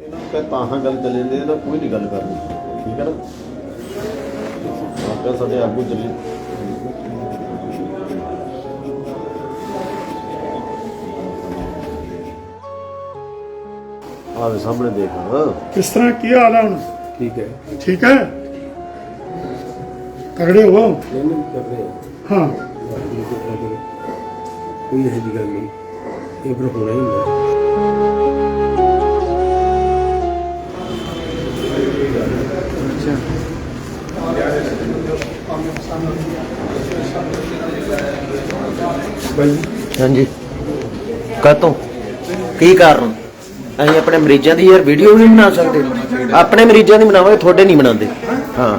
ਇਹਨਾਂ ਨੂੰ ਤਾਹਾਂ ਗੱਲ ਚੱਲੇ ਜਾਂਦੇ ਇਹਨਾਂ ਕੋਈ ਨਹੀਂ ਗੱਲ ਕਰਨੀ। ਠੀਕ ਹੈ ਨਾ? ਆਪਕਾ ਸਾਡੇ ਆਗੂ ਚੱਲੇ। ਆਵੇ ਸਾਹਮਣੇ ਦੇਖ ਕਿਸ ਤਰ੍ਹਾਂ ਕੀ ਹਾਲ ਹੈ ਹੁਣ? ਠੀਕ ਹੈ। ਠੀਕ ਹੈ? ਤਗੜੇ ਹੋ? ਨਹੀਂ ਨਹੀਂ ਕਰ ਰਹੇ ਹਾਂ ਹਾਂ। ਕੋਈ ਇਹੋ ਜਿਹੀ ਗੱਲ ਨਹੀਂ। ਇਹ ਫਿਰ ਹੋਣਾ ਹੀ ਹੁੰਦਾ। ਹਾਂਜੀ। ਕਾਤੋਂ ਕੀ ਕਾਰਨ? ਅਸੀਂ ਆਪਣੇ ਮਰੀਜ਼ਾਂ ਦੀ ਯਾਰ ਵੀਡੀਓ ਵੀ ਨਹੀਂ ਬਣਾ ਸਕਦੇ। ਆਪਣੇ ਮਰੀਜ਼ਾਂ ਦੀ ਬਣਾਵਾਂਗੇ ਤੁਹਾਡੇ ਨਹੀਂ ਬਣਾਉਂਦੇ। ਹਾਂ।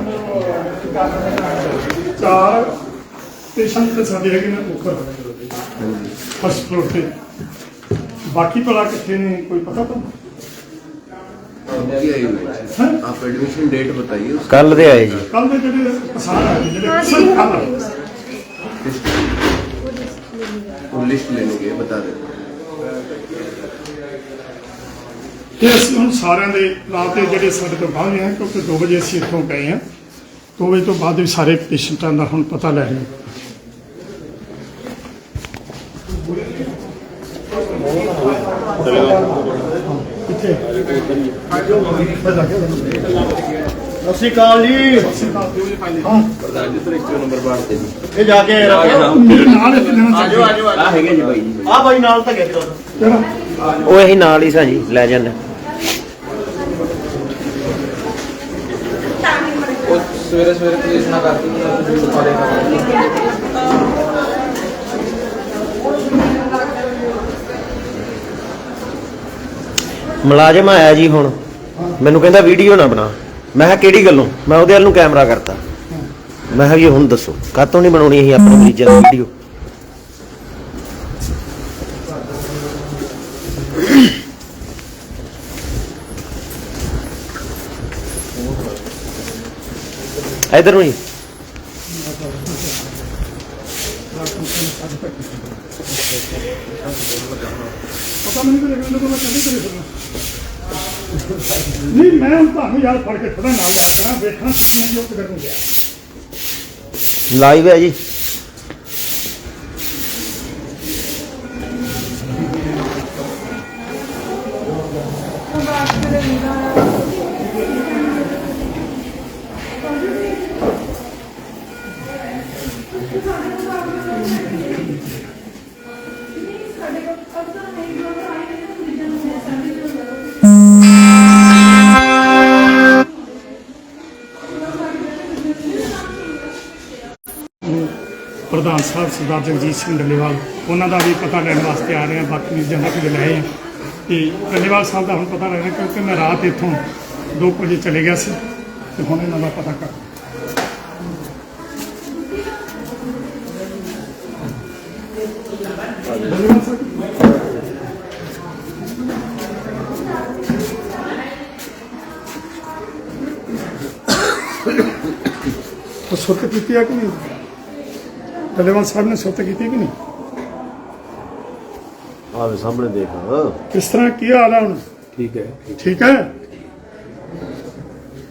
ਚਾਰ ਪੇਸ਼ੈਂਟ ਸਾਡੇ ਹੈਗੇ ਨੇ ਉੱਪਰ। ਫਸਟ ਫਲੋਰ ਤੇ। ਬਾਕੀ ਭਲਾ ਕਿੱਥੇ ਨੇ ਕੋਈ ਪਤਾ ਤੁਹਾਨੂੰ? ਹੈਂ? आप एडमिशन डेट बताइए उसका ਕੱਲ ਦੇ ਆਏ ਜੀ ਕੱਲ ਦੇ ਜਿਹੜੇ ਪਸਾਰ ਆ ਜਿਹੜੇ ਪਸੰਦ ਕੱਲ वो लिस्ट लेने के बता दें ਤੇ ਅਸੀਂ ਹੁਣ ਸਾਰਿਆਂ ਦੇ ਰਾਤ ਦੇ ਜਿਹੜੇ ਸਾਡੇ ਤੋਂ ਬਾਹਰ ਹੈ ਕਿਉਂਕਿ 2 ਵਜੇ ਅਸੀਂ ਇੱਥੋਂ ਗਏ ਹਾਂ 2 ਵਜੇ ਤੋਂ ਬਾਅਦ ਵੀ ਸਾਰੇ ਪੇਸ਼ੈਂਟਾਂ ਦਾ ਹੁਣ ਪਤਾ ਲੈ ਰਹੇ ਹਾਂ ਕਿੱਥੇ? ਅਸੀਂ ਕਾਲ ਜੀ। ਹਾਂ। ਇਹ ਜਾ ਕੇ ਨਾਲ ਇੱਥੇ ਲੈਣਾ ਚਾਹੀਦਾ ਆ ਬਾਈ ਨਾਲ ਤਾਂ ਗਿਆ ਕਿਹੜਾ ਉਹ ਅਸੀਂ ਨਾਲ ਹੀ ਸਾਂ ਜੀ ਲੈ ਜਾਂਦੇ। ਸਵੇਰੇ ਸਵੇਰੇ ਪੁਲਿਸ ਨਾ ਕਰਦੀ ਨਾ ਤੁਸੀਂ ਸਾਰੇ ਮੁਲਾਜ਼ਮ ਆਇਆ ਜੀ ਹੁਣ। ਮੈਨੂੰ ਕਹਿੰਦਾ ਵੀਡੀਓ ਨਾ ਬਣਾ। ਮੈਂ ਕਿਹਾ, ਕਿਹੜੀ ਗੱਲੋਂ? ਮੈਂ ਉਹਦੇ ਵੱਲ ਨੂੰ ਕੈਮਰਾ ਕਰਤਾ। ਮੈਂ ਕਿਹਾ ਜੀ ਹੁਣ ਦੱਸੋ ਕਾਤੋਂ ਨਹੀਂ ਬਣਾਉਣੀ ਅਸੀਂ ਆਪਣੇ ਮਰੀਜ਼ਾਂ ਦੀ ਵੀਡੀਓ ਇਧਰ ਨੂੰ ਜੀ। ਪਤਾ ਮੈਨੂੰ ਕਿ ਇਹਨਾਂ ਕੋਲ ਕਦੇ ਕਦੇ ਫਿਰਨਾ। ਨਹੀਂ, ਮੈਂ ਹੁਣ ਤੁਹਾਨੂੰ ਯਾਰ ਫੜ ਕੇ ਥੋੜਾ ਨਾਲ ਰੱਖਣਾ ਵੇਖਣਾ ਕਿੰਨੇ ਜੋ ਕਿਧਰ ਗਿਆ। ਲਾਈਵ ਹੈ ਜੀ। ਪ੍ਰਧਾਨ ਸਾਹਿਬ ਸਰਦਾਰ ਜਗਜੀਤ ਸਿੰਘ ਡੱਲੇਵਾਲ, ਉਹਨਾਂ ਦਾ ਵੀ ਪਤਾ ਲੈਣ ਵਾਸਤੇ ਆ ਰਹੇ ਹਾਂ, ਬਾਕੀ ਮਰੀਜ਼ਾਂ ਦਾ ਵੀ ਲਏ ਆ ਤੇ ਡੱਲੇਵਾਲ ਸਾਹਿਬ ਦਾ ਹੁਣ ਪਤਾ ਲੈਣਾ ਕਿਉਂਕਿ ਮੈਂ ਰਾਤ ਇੱਥੋਂ 2 ਵਜੇ ਚਲੇ ਗਿਆ ਸੀ ਤੇ ਹੁਣ ਇਹਨਾਂ ਦਾ ਪਤਾ ਕਰ ਸੁਰਤ ਕੀਤੀ ਹੈ ਕਿ ਨਹੀਂ? ਡੱਲੇਵਾਲ ਸਾਹਿਬ ਨੇ ਸੁਰਤ ਕੀਤੀ ਕਿ ਨਹੀਂ? ਆਵੇ ਸਾਹਮਣੇ ਦੇਖ ਕਿਸ ਤਰ੍ਹਾਂ ਕੀ ਹਾਲ ਹੈ ਹੁਣ? ਠੀਕ ਹੈ। ਠੀਕ ਹੈ?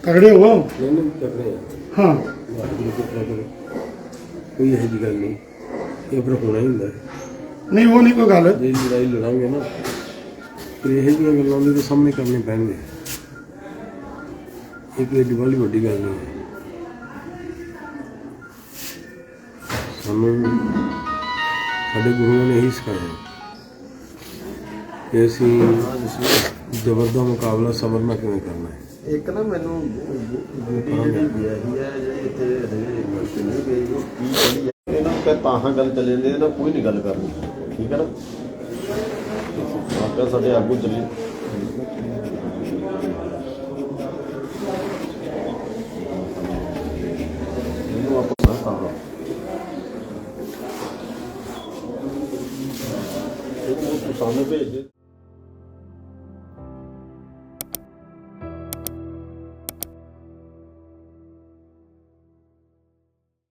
ਤਗੜੇ ਹੋ? ਨਹੀਂ ਨਹੀਂ ਰਹੇ ਹਾਂ। ਹਾਂ ਕੋਈ ਇਹੋ ਜਿਹੀ ਗੱਲ ਨਹੀਂ। ਇਹ ਫਿਰ ਹੋਣਾ ਹੀ ਹੁੰਦਾ ਨਹੀਂ ਉਹ ਨਹੀਂ ਕੋਈ ਗੱਲ ਜੇ ਲੜਾਈ ਲੜਾਂਗੇ ਨਾ ਫਿਰ ਇਹੋ ਜਿਹੀਆਂ ਗੱਲਾਂ ਦੇ ਸਾਹਮਣੇ ਕਰਨੇ ਪੈਣਗੇ ਇਹ ਕੋਈ ਏਡੀ ਵਾਲੀ ਵੱਡੀ ਗੱਲ ਨਹੀਂ ਹੈ ਸਾਨੂੰ ਸਾਡੇ ਗੁਰੂਆਂ ਨੇ ਇਹੀ ਸਿਖਾਇਆ ਕਿ ਅਸੀਂ ਜ਼ਬਰ ਦਾ ਮੁਕਾਬਲਾ ਸਬਰ ਨਾਲ ਕਿਵੇਂ ਕਰਨਾ ਹੈ ਇੱਕ ਨਾ ਮੈਨੂੰ ਡਿਊਟੀ ਜਿਹੜੀ ਗਈ ਹੈ ਜਿਹੜੀ ਇੱਥੇ ਹਜੇ ਯੂਨੀਵਰਸਿਟੀ ਨਹੀਂ ਗਈ ਉਹ ਕੀ ਕਹਿੰਦੀ ਹੈ ਇਹਨਾਂ ਨੂੰ ਕਹ ਤਾਹਾਂ ਗੱਲ ਚੱਲੇ ਜਾਂਦੇ ਇਹਨਾਂ ਕੋਈ ਨਹੀਂ ਗੱਲ ਕਰਨੀ। ਠੀਕ ਹੈ ਨਾ? ਆਪਕਾ ਸਾਡੇ ਆਗੂ ਚੱਲੇ। ਇਹਨੂੰ ਆਪਾਂ ਤਾਹਾਂ ਉਹ ਸਾਹਮਣੇ ਭੇਜ ਦੇ।